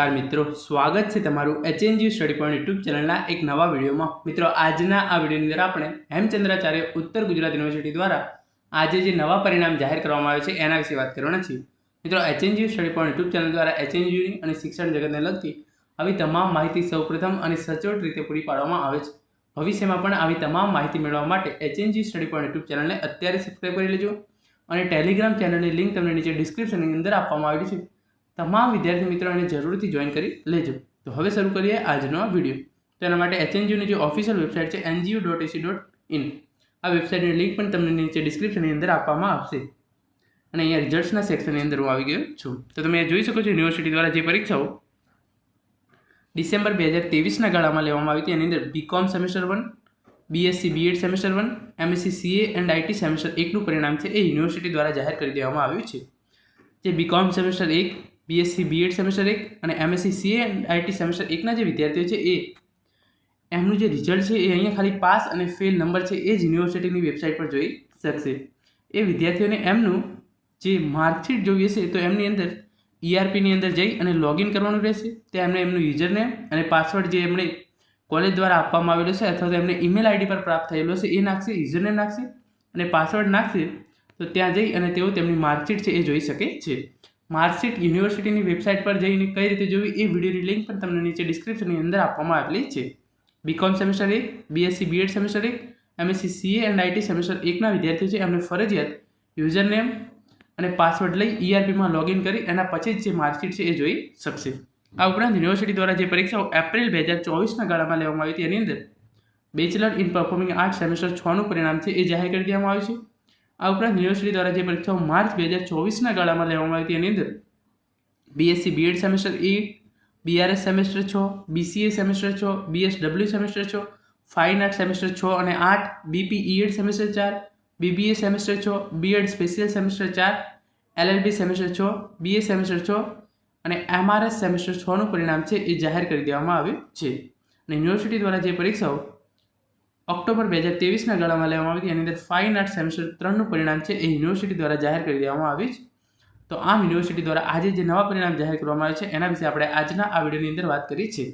નમસ્કાર મિત્રો, સ્વાગત છે તમારું એચએનજી સ્ટડી પોઈન્ટ યુટ્યુબ ચેનલના એક નવા વિડીયોમાં. મિત્રો, આજના આ વિડીયોની અંદર આપણે હેમચંદ્રાચાર્ય ઉત્તર ગુજરાત યુનિવર્સિટી દ્વારા આજે જે નવા પરિણામ જાહેર કરવામાં આવે છે, એના વિશે વાત કરવાના છીએ. મિત્રો HNG study point YouTube channel દ્વારા એચએનજીની અને શિક્ષણ જગતને લગતી આવી તમામ માહિતી સૌપ્રથમ અને સચોટ રીતે પૂરી પાડવામાં આવે છે. ભવિષ્યમાં પણ આવી તમામ માહિતી મેળવવા માટે એચએનજી સ્ટડી પોઈન્ટ યુટ્યુબ ચેનલને અત્યારે સબસ્ક્રાઈબ કરી લેજો. અને ટેલિગ્રામ ચેનલની લિંક તમને નીચે ડિસ્ક્રિપ્શનની અંદર આપવામાં આવી છે. તમામ વિદ્યાર્થી મિત્રોને જરૂરથી જોઈન કરી લેજો. તો હવે શરૂ કરીએ આજનો વીડિયો તો એના માટે એચએનજીયુની જે ઓફિશિયલ વેબસાઇટ છે NGU dot AC dot in આ વેબસાઇટની લિંક પણ તમને નીચે ડિસ્ક્રિપ્શનની અંદર આપવામાં આવશે. અને અહીંયા રિઝલ્ટ્સના સેક્શનની અંદર હું આવી ગયો છું. તો તમે જોઈ શકો છો યુનિવર્સિટી દ્વારા જે પરીક્ષાઓ ડિસેમ્બર બે હજાર ત્રેવીસના ગાળામાં લેવામાં આવી હતી. એની અંદર BCom semester one BSc BEd semester one MSc CA and IT semester એકનું પરિણામ છે એ યુનિવર્સિટી દ્વારા જાહેર કરી દેવામાં આવ્યું છે. જે બીકોમ સેમેસ્ટર એક બીએસસી બીએડ સેમેસ્ટર એક અને MSc CA and IT semester એકના જે વિદ્યાર્થીઓ છે એ, એમનું જે રિઝલ્ટ છે એ અહીંયા ખાલી પાસ અને ફેલ નંબર છે એ જ યુનિવર્સિટીની વેબસાઇટ પર જોઈ શકશે. એ વિદ્યાર્થીઓને એમનું જે માર્કશીટ જોઈએ છે તો એમની અંદર ઈઆરપીની અંદર જઈ અને લોગિન કરવાનું રહેશે. ત્યાં એમને એમનું યુઝરનેમ અને પાસવર્ડ જે એમણે કોલેજ દ્વારા આપવામાં આવેલો છે અથવા તો એમને ઈમેલ આઈડી પર પ્રાપ્ત થયેલો છે એ નાખશે યુઝરનેમ નાખશે અને પાસવર્ડ નાખશે તો ત્યાં જઈ અને તેઓ તેમની માર્કશીટ છે એ જોઈ શકે છે. માર્કશીટ યુનિવર્સિટીની વેબસાઇટ પર જઈને કઈ રીતે જોવી એ વિડીયોની લિંક પણ તમને નીચે ડિસ્ક્રિપ્શનની અંદર આપવામાં આવેલી છે. બીકોમ સેમેસ્ટર એક બીએસસી બીએડ સેમેસ્ટર એક MSc CA and IT semester એકના વિદ્યાર્થીઓ છે. એમને ફરજિયાત યુઝર નેમ અને પાસવર્ડ લઈ ઈઆરપીમાં લોગિન કરી એના પછી જ જે માર્કશીટ છે એ જોઈ શકશે. આ ઉપરાંત યુનિવર્સિટી દ્વારા જે પરીક્ષાઓ એપ્રિલ બે હજાર ચોવીસના ગાળામાં લેવામાં આવી હતી, એની અંદર bachelor in performing art semester છનું પરિણામ છે એ જાહેર કરી દેવામાં આવ્યું છે. આ ઉપરાંત યુનિવર્સિટી દ્વારા જે પરીક્ષાઓ માર્ચ બે હજાર ચોવીસના ગાળામાં લેવામાં આવી હતી એની અંદર બીએસસી બીએડ સેમેસ્ટર ઈ બીઆરએસ સેમેસ્ટર છ બીસીએ સેમેસ્ટર છ બીએસડબલ્યુ સેમેસ્ટર છ ફાઇન આર્ટ સેમેસ્ટર છ અને આઠ બીપી ઈએડ સેમેસ્ટર ચાર બીબીએ સેમેસ્ટર છ બીએડ સ્પેશિયલ સેમેસ્ટર ચાર એલએલબી સેમેસ્ટર છ બીએ સેમેસ્ટર છ અને એમઆરએસ સેમેસ્ટર છનું પરિણામ છે એ જાહેર કરી દેવામાં આવ્યું છે. અને યુનિવર્સિટી દ્વારા જે પરીક્ષાઓ ઓક્ટોબર બે હજાર તેવીસના ગાળામાં લેવામાં આવી હતી. એની અંદર ફાઇન આર્ટ સેમેસ્ટર ત્રણનું પરિણામ છે એ યુનિવર્સિટી દ્વારા જાહેર કરી દેવામાં આવી છે તો આમ યુનિવર્સિટી દ્વારા આજે જે નવા પરિણામ જાહેર કરવામાં આવે છે, એના વિશે આપણે આજના આ વિડીયોની અંદર વાત કરી છે.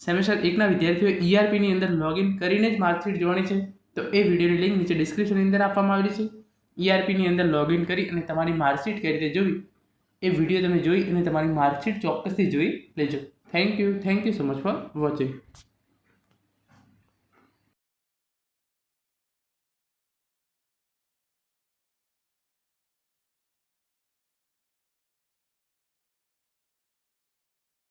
સેમેસ્ટર એકના વિદ્યાર્થીઓ ઈઆરપીની અંદર લોગિન કરીને જ માર્કશીટ જોવાની છે. તો એ વિડીયોની લિંક નીચે ડિસ્ક્રિપ્શનની અંદર આપવામાં આવેલી છે. ઈઆરપીની અંદર લોગિન કરી અને તમારી માર્કશીટ કઈ રીતે જોવી, એ વીડિયો તમે જોઈ અને તમારી માર્કશીટ ચોક્કસથી જોઈ લેજો. Thank you thank you so much for watching